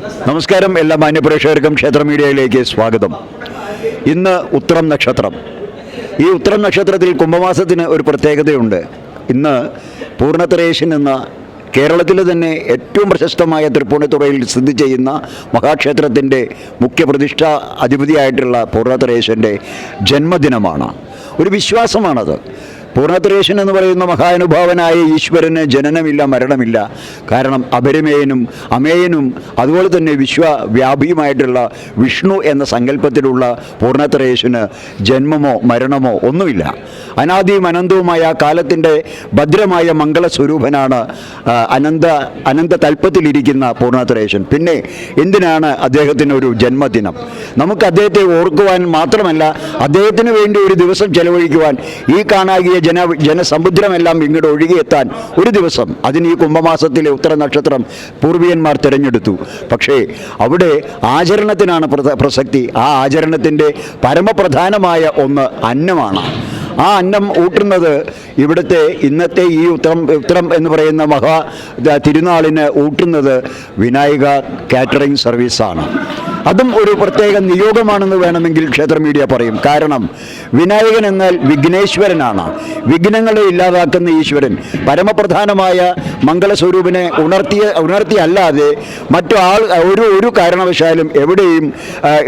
നമസ്കാരം എല്ലാ മാന്യപ്രേക്ഷകർക്കും ക്ഷേത്ര മീഡിയയിലേക്ക് സ്വാഗതം. ഇന്ന് ഉത്രം നക്ഷത്രം. ഈ ഉത്രം നക്ഷത്രത്തിൽ കുംഭമാസത്തിന് ഒരു പ്രത്യേകതയുണ്ട്. ഇന്ന് പൂർണത്രേശൻ എന്ന കേരളത്തിലെ തന്നെ ഏറ്റവും പ്രശസ്തമായ തൃപ്പൂണിത്തുറയിൽ സ്ഥിതി ചെയ്യുന്ന മഹാക്ഷേത്രത്തിന്റെ മുഖ്യപ്രതിഷ്ഠ അധിപതിയായിട്ടുള്ള പൂർണത്രേശന്റെ ജന്മദിനമാണ്. ഒരു വിശ്വാസമാണത്. പൂർണത്രേശൻ എന്ന് പറയുന്ന മഹാനുഭാവനായ ഈശ്വരന് ജനനമില്ല മരണമില്ല. കാരണം അപരിമേയനും അമേയനും അതുപോലെ തന്നെ വിശ്വവ്യാപിയുമായിട്ടുള്ള വിഷ്ണു എന്ന സങ്കല്പത്തിലുള്ള പൂർണത്രേശന് ജന്മമോ മരണമോ ഒന്നുമില്ല. അനാദിയും അനന്തവുമായ കാലത്തിന്റെ ഭദ്രമായ മംഗളസ്വരൂപനാണ് അനന്ത അനന്ത തൽപ്പത്തിലിരിക്കുന്ന പൂർണത്രേശൻ. പിന്നെ എന്തിനാണ് അദ്ദേഹത്തിന് ഒരു ജന്മദിനം? നമുക്ക് അദ്ദേഹത്തെ ഓർക്കുവാൻ മാത്രമല്ല അദ്ദേഹത്തിന് വേണ്ടി ഒരു ദിവസം ചെലവഴിക്കുവാൻ ഈ കാണാകിയ ജന ജനസമുദ്രമെല്ലാം ഇങ്ങോട്ട് ഒഴുകിയെത്താൻ ഒരു ദിവസം. അതിന് ഈ കുംഭമാസത്തിലെ ഉത്തര നക്ഷത്രം പൂർവികന്മാർ തിരഞ്ഞെടുത്തു. പക്ഷേ അവിടെ ആചരണത്തിനാണ് പ്രസ- പ്രസക്തി. ആ ആചരണത്തിന്റെ പരമപ്രധാനമായ ഒന്ന് അന്നമാണ്. ആ അന്നം ഊട്ടുന്നത് ഇവിടുത്തെ ഇന്നത്തെ ഈ ഉത്തരം ഉത്തരം എന്ന് പറയുന്ന മഹാ തിരുനാളിന് ഊട്ടുന്നത് വിനായക കാറ്ററിംഗ് സർവീസാണ്. അതും ഒരു പ്രത്യേക നിയോഗമാണെന്ന് വേണമെങ്കിൽ ക്ഷേത്ര മീഡിയ പറയും. കാരണം വിനായകൻ എന്നാൽ വിഘ്നേശ്വരനാണ്. വിഘ്നങ്ങളെ ഇല്ലാതാക്കുന്ന ഈശ്വരൻ. പരമപ്രധാനമായ മംഗളസ്വരൂപിനെ ഉണർത്തിയ ഉണർത്തിയല്ലാതെ മറ്റു ആൾ ഒരു ഒരു കാരണവശാലും എവിടെയും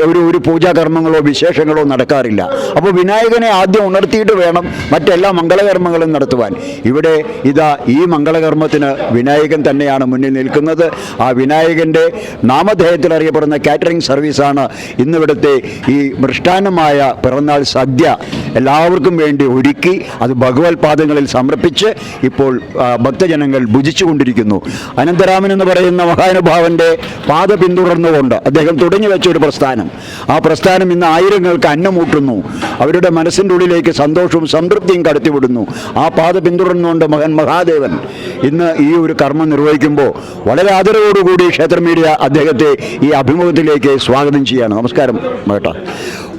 ഒരു ഒരു പൂജാകർമ്മങ്ങളോ വിശേഷങ്ങളോ നടക്കാറില്ല. അപ്പോൾ വിനായകനെ ആദ്യം ഉണർത്തിയിട്ട് വേണം മറ്റെല്ലാ മംഗളകർമ്മങ്ങളും നടത്തുവാൻ. ഇവിടെ ഇതാ ഈ മംഗളകർമ്മത്തിന് വിനായകൻ തന്നെയാണ് മുന്നിൽ നിൽക്കുന്നത്. ആ വിനായകന്റെ നാമധേയത്തിൽ അറിയപ്പെടുന്ന കാറ്ററിംഗ് സർവീസാണ് ഇന്നിവിടുത്തെ ഈ മൃഷ്ടാനമായ പിറന്നാൾ സദ്യ എല്ലാവർക്കും വേണ്ടി ഒരുക്കി അത് ഭഗവത് പാദങ്ങളിൽ സമർപ്പിച്ച് ഇപ്പോൾ ഭക്തജനങ്ങൾ ഭുജിച്ചുകൊണ്ടിരിക്കുന്നു അനന്തരാമൻ എന്ന് പറയുന്ന മഹാനുഭാവന്റെ പാത പിന്തുടർന്നുകൊണ്ട് അദ്ദേഹം തുടങ്ങി വെച്ച ഒരു പ്രസ്ഥാനം. ആ പ്രസ്ഥാനം ഇന്ന് ആയിരങ്ങൾക്ക് അന്നമൂട്ടുന്നു. അവരുടെ മനസ്സിന്റെ ഉള്ളിലേക്ക് സന്തോഷവും സംതൃപ്തിയും കടത്തിവിടുന്നു. ആ പാത പിന്തുടർന്നുകൊണ്ട് മകൻ മഹാദേവൻ ഇന്ന് ഈ ഒരു കർമ്മം നിർവഹിക്കുമ്പോൾ വളരെ ആദരവോടുകൂടി ക്ഷേത്ര മീഡിയ അദ്ദേഹത്തെ ഈ അഭിമുഖത്തിലേക്ക് സ്വാഗതം ചെയ്യാണ്. നമസ്കാരം വേട്ട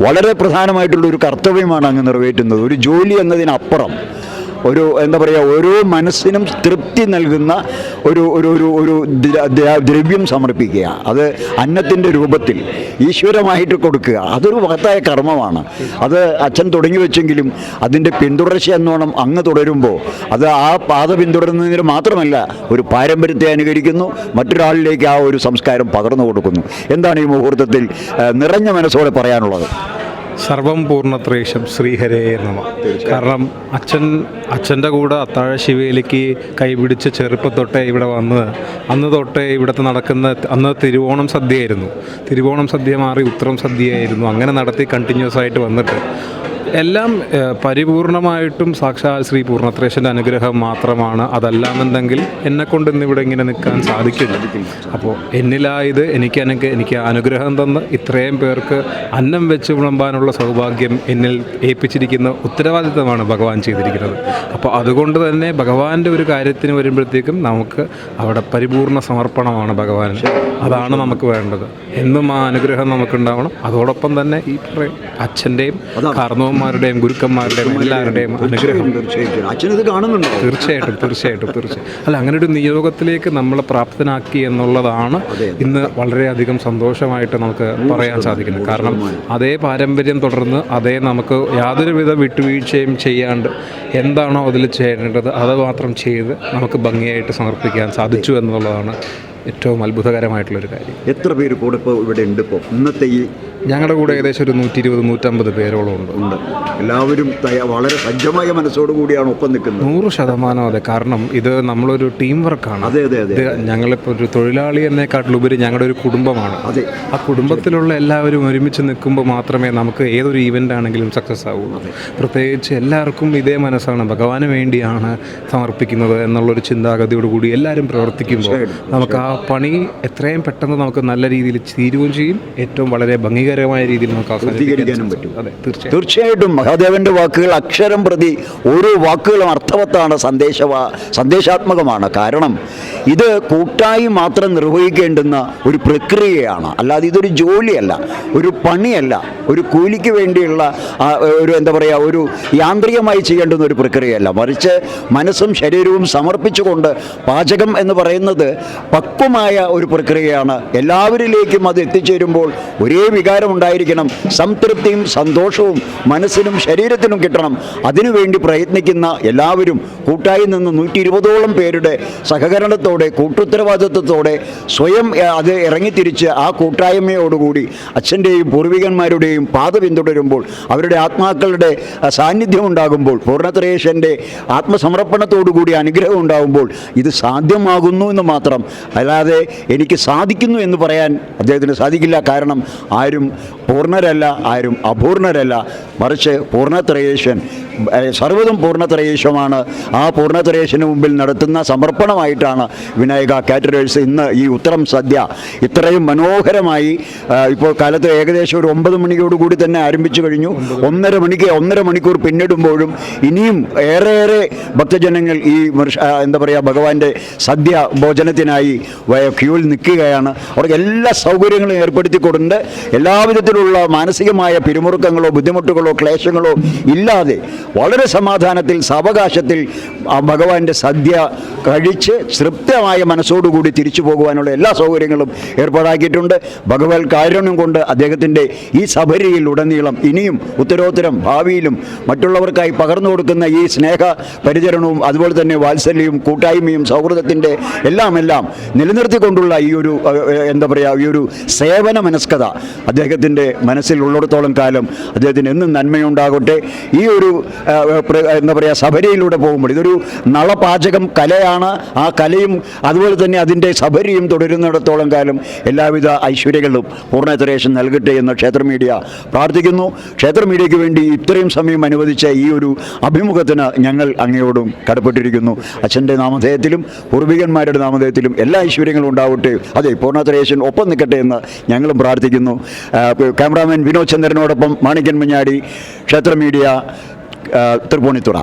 വളരെ പ്രധാനമായിട്ടുള്ള ഒരു കർത്തവ്യമാണ് അങ്ങ് നിറവേറ്റുന്നത്. ഒരു ജോലി എന്നതിനപ്പുറം ഒരു എന്താ പറയുക ഓരോ മനസ്സിനും തൃപ്തി നൽകുന്ന ഒരു ഒരു ഒരു ഒരു ദ്ര- ദ്ര- ദ്രവ്യം സമർപ്പിക്കുക. അത് അന്നത്തിന്റെ രൂപത്തിൽ ഈശ്വരമായിട്ട് കൊടുക്കുക. അതൊരു മഹത്തായ കർമ്മമാണ്. അത് അച്ഛൻ തുടങ്ങി വെച്ചെങ്കിലും അതിന്റെ പിന്തുടർച്ച എന്നോണം അങ്ങ് തുടരുമ്പോൾ അത് ആ പാത പിന്തുടരുന്നതിന് മാത്രമല്ല ഒരു പാരമ്പര്യത്തെ അനുകരിക്കുന്നു മറ്റൊരാളിലേക്ക് ആ ഒരു സംസ്കാരം പകർന്നു കൊടുക്കുന്നു. എന്താണ് ഈ മുഹൂർത്തത്തിൽ നിറഞ്ഞ മനസ്സോടെ പറയാനുള്ളത്? സർവം പൂർണത്രേശം ശ്രീഹരേ നമ. കാരണം അച്ഛൻ അച്ഛന്റെ കൂടെ അത്താഴ ശിവയിലേക്ക് കൈപിടിച്ച് ചെറുപ്പത്തൊട്ടേ ഇവിടെ വന്നത് അന്ന് തൊട്ടേ ഇവിടുത്തെ നടക്കുന്ന അന്ന് തിരുവോണം സദ്യയായിരുന്നു. തിരുവോണം സദ്യ മാറി ഉത്രം സദ്യയായിരുന്നു. അങ്ങനെ നടത്തി കണ്ടിന്യൂസ് ആയിട്ട് വന്നിട്ട് എല്ലാം പരിപൂർണമായിട്ടും സാക്ഷാൽ ശ്രീ പൂർണത്രേശന്റെ അനുഗ്രഹം മാത്രമാണ്. അതല്ലാമെന്തെങ്കിൽ എന്നെ കൊണ്ട് ഇന്നിവിടെ ഇങ്ങനെ നിൽക്കാൻ സാധിക്കില്ല. അപ്പോൾ എന്നിലായത് എനിക്ക് എനിക്ക് എനിക്ക് അനുഗ്രഹം തന്ന് ഇത്രയും പേർക്ക് അന്നം വെച്ച് വിളമ്പാനുള്ള സൗഭാഗ്യം എന്നിൽ ഏൽപ്പിച്ചിരിക്കുന്ന ഉത്തരവാദിത്തമാണ് ഭഗവാൻ ചെയ്തിരിക്കുന്നത്. അപ്പോൾ അതുകൊണ്ട് തന്നെ ഭഗവാന്റെ ഒരു കാര്യത്തിന് വരുമ്പോഴത്തേക്കും നമുക്ക് അവിടെ പരിപൂർണ സമർപ്പണമാണ് ഭഗവാൻ അതാണ് നമുക്ക് വേണ്ടത്. എന്നും ആ അനുഗ്രഹം നമുക്കുണ്ടാവണം. അതോടൊപ്പം തന്നെ ഈ അച്ഛന്റെയും അച്ഛന്റെയും കാർന്നവന്മാരുടെയും ഗുരുക്കന്മാരുടെയും എല്ലാവരുടെയും അനുഗ്രഹം തീർച്ചയായിട്ടും അച്ഛനിത് കാണുന്നുണ്ടോ? തീർച്ചയായിട്ടും തീർച്ചയായിട്ടും തീർച്ചയായും അല്ല അങ്ങനെ ഒരു നിയോഗത്തിലേക്ക് നമ്മളെ പ്രാപ്തനാക്കി എന്നുള്ളതാണ് ഇന്ന് വളരെയധികം സന്തോഷമായിട്ട് നമുക്ക് പറയാൻ സാധിക്കുന്നത്. കാരണം അതേ പാരമ്പര്യം തുടർന്ന് അതേ നമുക്ക് യാതൊരുവിധ വിട്ടുവീഴ്ചയും ചെയ്യാണ്ട് എന്താണോ അതിൽ ചെയ്യേണ്ടത് അത് മാത്രം ചെയ്ത് നമുക്ക് ഭംഗിയായിട്ട് സമർപ്പിക്കാൻ സാധിച്ചു എന്നുള്ളതാണ് ഏറ്റവും അത്ഭുതകരമായിട്ടുള്ളൊരു കാര്യം. എത്ര പേര് കൂടെ ഇപ്പോൾ ഇവിടെ ഉണ്ട് ഇപ്പോൾ ഇന്നത്തെ ഈ ഞങ്ങളുടെ കൂടെ ഏകദേശം ഒരു നൂറ്റി ഇരുപത് നൂറ്റമ്പത് പേരോളം ഉണ്ട്. ഉണ്ട്. എല്ലാവരും വളരെ സജ്ജമായ മനസ്സോടു കൂടിയാണ് ഒപ്പം നിൽക്കുന്നത്. നൂറ് ശതമാനം അതെ. കാരണം ഇത് നമ്മളൊരു ടീം വർക്കാണ്. അതെ അതെ അതെ. ഞങ്ങളിപ്പോൾ ഒരു തൊഴിലാളി എന്നേക്കാട്ടിലുപരി ഞങ്ങളുടെ ഒരു കുടുംബമാണ്. അതെ. ആ കുടുംബത്തിലുള്ള എല്ലാവരും ഒരുമിച്ച് നിൽക്കുമ്പോൾ മാത്രമേ നമുക്ക് ഏതൊരു ഈവന്റ് ആണെങ്കിലും സക്സസ് ആവുള്ളൂ പ്രത്യേകിച്ച് എല്ലാവർക്കും ഇതേ മനസ്സാണ്. ഭഗവാന് വേണ്ടിയാണ് സമർപ്പിക്കുന്നത് എന്നുള്ളൊരു ചിന്താഗതിയോടുകൂടി എല്ലാവരും പ്രവർത്തിക്കുമ്പോൾ നമുക്ക് ആ പണി എത്രയും പെട്ടെന്ന് നമുക്ക് നല്ല രീതിയിൽ തീരുകയും ചെയ്യും. ഏറ്റവും വളരെ ഭംഗികരമായ രീതിയിൽ നമുക്ക് പൂർത്തീകരിക്കാനും പറ്റും. അതെ തീർച്ചയായും. തീർച്ചയായിട്ടും മഹാദേവന്റെ വാക്കുകൾ അക്ഷരം പ്രതി ഓരോ വാക്കുകളും അർത്ഥവത്താണ് സന്ദേശ സന്ദേശാത്മകമാണ്. കാരണം ഇത് കൂട്ടായി മാത്രം നിർവഹിക്കേണ്ടുന്ന ഒരു പ്രക്രിയയാണ്. അല്ലാതെ ഇതൊരു ജോലിയല്ല ഒരു പണിയല്ല ഒരു കൂലിക്ക് വേണ്ടിയുള്ള ഒരു എന്താ പറയുക ഒരു യാന്ത്രികമായി ചെയ്യേണ്ടുന്ന ഒരു പ്രക്രിയയല്ല. മറിച്ച് മനസ്സും ശരീരവും സമർപ്പിച്ചുകൊണ്ട് പാചകം എന്ന് പറയുന്നത് പക്വമായ ഒരു പ്രക്രിയയാണ്. എല്ലാവരിലേക്കും അത് എത്തിച്ചേരുമ്പോൾ ഒരേ വികാരം ഉണ്ടായിരിക്കണം. സംതൃപ്തിയും സന്തോഷവും മനസ്സിനും ശരീരത്തിനും കിട്ടണം. അതിനുവേണ്ടി പ്രയത്നിക്കുന്ന എല്ലാവരും കൂട്ടായി നിന്ന് നൂറ്റി ഇരുപതോളം പേരുടെ സഹകരണത്തോടെ കൂട്ടുത്തരവാദിത്വത്തോടെ സ്വയം അത് ഇറങ്ങിത്തിരിച്ച് ആ കൂട്ടായ്മയോടുകൂടി അച്ഛന്റെയും പൂർവികന്മാരുടെയും പാത പിന്തുടരുമ്പോൾ അവരുടെ ആത്മാക്കളുടെ സാന്നിധ്യം ഉണ്ടാകുമ്പോൾ പൂർണത്രേശന്റെ ആത്മസമർപ്പണത്തോടുകൂടി അനുഗ്രഹം ഉണ്ടാകുമ്പോൾ ഇത് സാധ്യമാകുന്നു എന്ന് മാത്രം. അല്ലാതെ എനിക്ക് സാധിക്കുന്നു എന്ന് പറയാൻ അദ്ദേഹത്തിന് സാധിക്കില്ല. കാരണം ആരും പൂർണരല്ല ആരും അപൂർണരല്ല മറിച്ച് പൂർണത്രയേശൻ സർവതും പൂർണത്രയേശമാണ്. ആ പൂർണത്രയേശന് മുമ്പിൽ നടത്തുന്ന സമർപ്പണമായിട്ടാണ് വിനായക കാറ്ററേഴ്സ് ഇന്ന് ഈ ഉത്തരം സദ്യ ഇത്രയും മനോഹരമായി ഇപ്പോൾ കാലത്ത് ഏകദേശം ഒരു ഒമ്പത് മണിയോടുകൂടി തന്നെ ആരംഭിച്ചു കഴിഞ്ഞു. ഒന്നര മണിക്ക് ഒന്നര മണിക്കൂർ പിന്നിടുമ്പോഴും ഇനിയും ഏറെയേറെ ഭക്തജനങ്ങൾ ഈ എന്താ പറയുക ഭഗവാന്റെ സദ്യ ഭോജനത്തിനായി ക്യൂവിൽ നിൽക്കുകയാണ്. അവർക്ക് എല്ലാ സൗകര്യങ്ങളും ഏർപ്പെടുത്തിക്കൊണ്ട് എല്ലാവിധത്തിലുള്ള മാനസികമായ പിരിമുറുക്കങ്ങളോ ബുദ്ധിമുട്ടുകളോ ക്ലേശങ്ങളോ ഇല്ലാതെ വളരെ സമാധാനത്തിൽ സാവകാശത്തിൽ ആ ഭഗവാന്റെ സദ്യ കഴിച്ച് തൃപ്തമായ മനസ്സോടുകൂടി തിരിച്ചു പോകുവാനുള്ള എല്ലാ സൗകര്യങ്ങളും ഏർപ്പാടാക്കിയിട്ടുണ്ട്. ഭഗവത് കാരുണ്യം കൊണ്ട് അദ്ദേഹത്തിന്റെ ഈ സബരിയിൽ ഉടനീളം ഇനിയും ഉത്തരോത്തരം ഭാവിയിലും മറ്റുള്ളവർക്കായി പകർന്നു കൊടുക്കുന്ന ഈ സ്നേഹ പരിചരണവും അതുപോലെ തന്നെ വാത്സല്യവും കൂട്ടായ്മയും സൗഹൃദത്തിന്റെ എല്ലാം എല്ലാം നിലനിർത്തിക്കൊണ്ടുള്ള ഈ ഒരു എന്താ പറയുക ഈ ഒരു സേവന മനസ്കത അദ്ദേഹത്തിന്റെ മനസ്സിൽ ഉള്ളിടത്തോളം കാലം അദ്ദേഹത്തിന് എന്നും നന്മയുണ്ടാകട്ടെ. ഈ ഒരു എന്താ പറയുക സബരിയിലൂടെ പോകുമ്പോൾ ഇതൊരു നളപാചകം കലയാണ്. ആ കലയും അതുപോലെ തന്നെ അതിന്റെ സബരിയും തുടരുന്നിടത്തോളം കാലം എല്ലാവിധ ഐശ്വര്യങ്ങളും പൂർണതരേശൻ നൽകട്ടെ എന്ന് ക്ഷേത്ര മീഡിയ പ്രാർത്ഥിക്കുന്നു. ക്ഷേത്ര മീഡിയയ്ക്ക് വേണ്ടി ഇത്രയും സമയം അനുവദിച്ച ഈ ഒരു അഭിമുഖത്തിന് ഞങ്ങൾ അങ്ങയോടും കടപ്പെട്ടിരിക്കുന്നു. അച്ഛന്റെ നാമധേയത്തിലും പൂർവികന്മാരുടെ നാമധേയത്തിലും എല്ലാ ഐശ്വര്യങ്ങളും ഉണ്ടാവട്ടെ. അതെ പൂർണതരേശൻ ഒപ്പം നിൽക്കട്ടെ എന്ന് ഞങ്ങളും പ്രാർത്ഥിക്കുന്നു. ക്യാമറാമാൻ വിനോദ് ചന്ദ്രനോടൊപ്പം മാണിക്കൻ മഞ്ഞാടി ക്ഷേത്ര മീഡിയ തൃപ്പൂണിത്തുറ.